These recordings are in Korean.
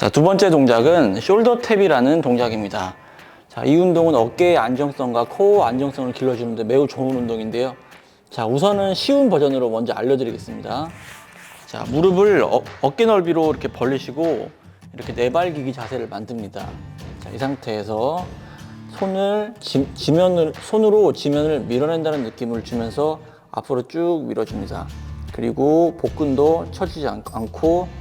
자, 두 번째 동작은 숄더 탭이라는 동작입니다. 자, 이 운동은 어깨의 안정성과 코어 안정성을 길러주는데 매우 좋은 운동인데요. 자, 우선은 쉬운 버전으로 먼저 알려드리겠습니다. 자, 무릎을 어, 어깨 넓이로 이렇게 벌리시고 이렇게 내발기기 자세를 만듭니다. 자, 이 상태에서 손을 지, 지면을 손으로 지면을 밀어낸다는 느낌을 주면서 앞으로 쭉 밀어줍니다. 그리고 복근도 처지지 않, 않고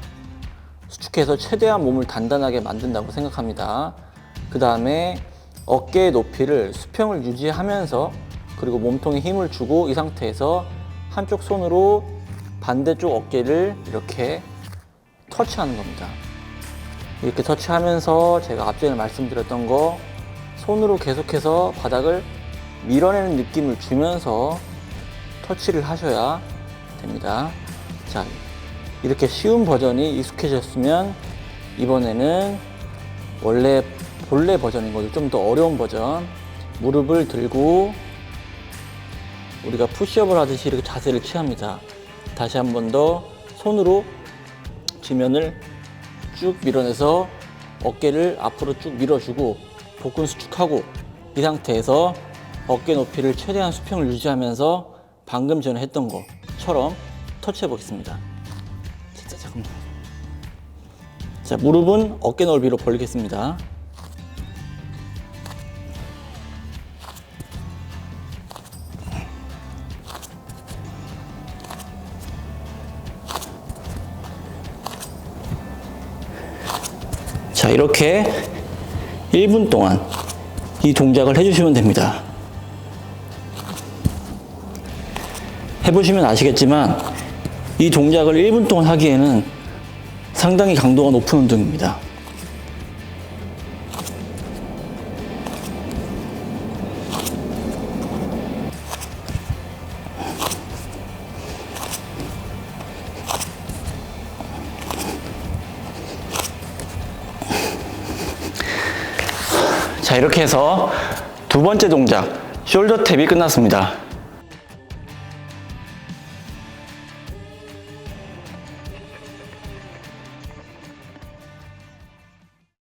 수축해서 최대한 몸을 단단하게 만든다고 생각합니다. 그 다음에 어깨의 높이를 수평을 유지하면서 그리고 몸통에 힘을 주고 이 상태에서 한쪽 손으로 반대쪽 어깨를 이렇게 터치하는 겁니다. 이렇게 터치하면서 제가 앞전에 말씀드렸던 거 손으로 계속해서 바닥을 밀어내는 느낌을 주면서 터치를 하셔야 됩니다. 자, 이렇게 쉬운 버전이 익숙해졌으면 이번에는 원래 본래 버전인 거죠. 좀 더 어려운 버전. 무릎을 들고 우리가 푸시업을 하듯이 이렇게 자세를 취합니다. 다시 한 번 더 손으로 지면을 쭉 밀어내서 어깨를 앞으로 쭉 밀어주고 복근 수축하고 이 상태에서 어깨 높이를 최대한 수평을 유지하면서 방금 전에 했던 것처럼 터치해 보겠습니다. 잠깐만. 자, 무릎은 어깨 넓이로 벌리겠습니다. 자, 이렇게 1분 동안 이 동작을 해주시면 됩니다. 해보시면 아시겠지만 이 동작을 1분 동안 하기에는 상당히 강도가 높은 운동입니다. 자, 이렇게 해서 두 번째 동작, 숄더 탭이 끝났습니다.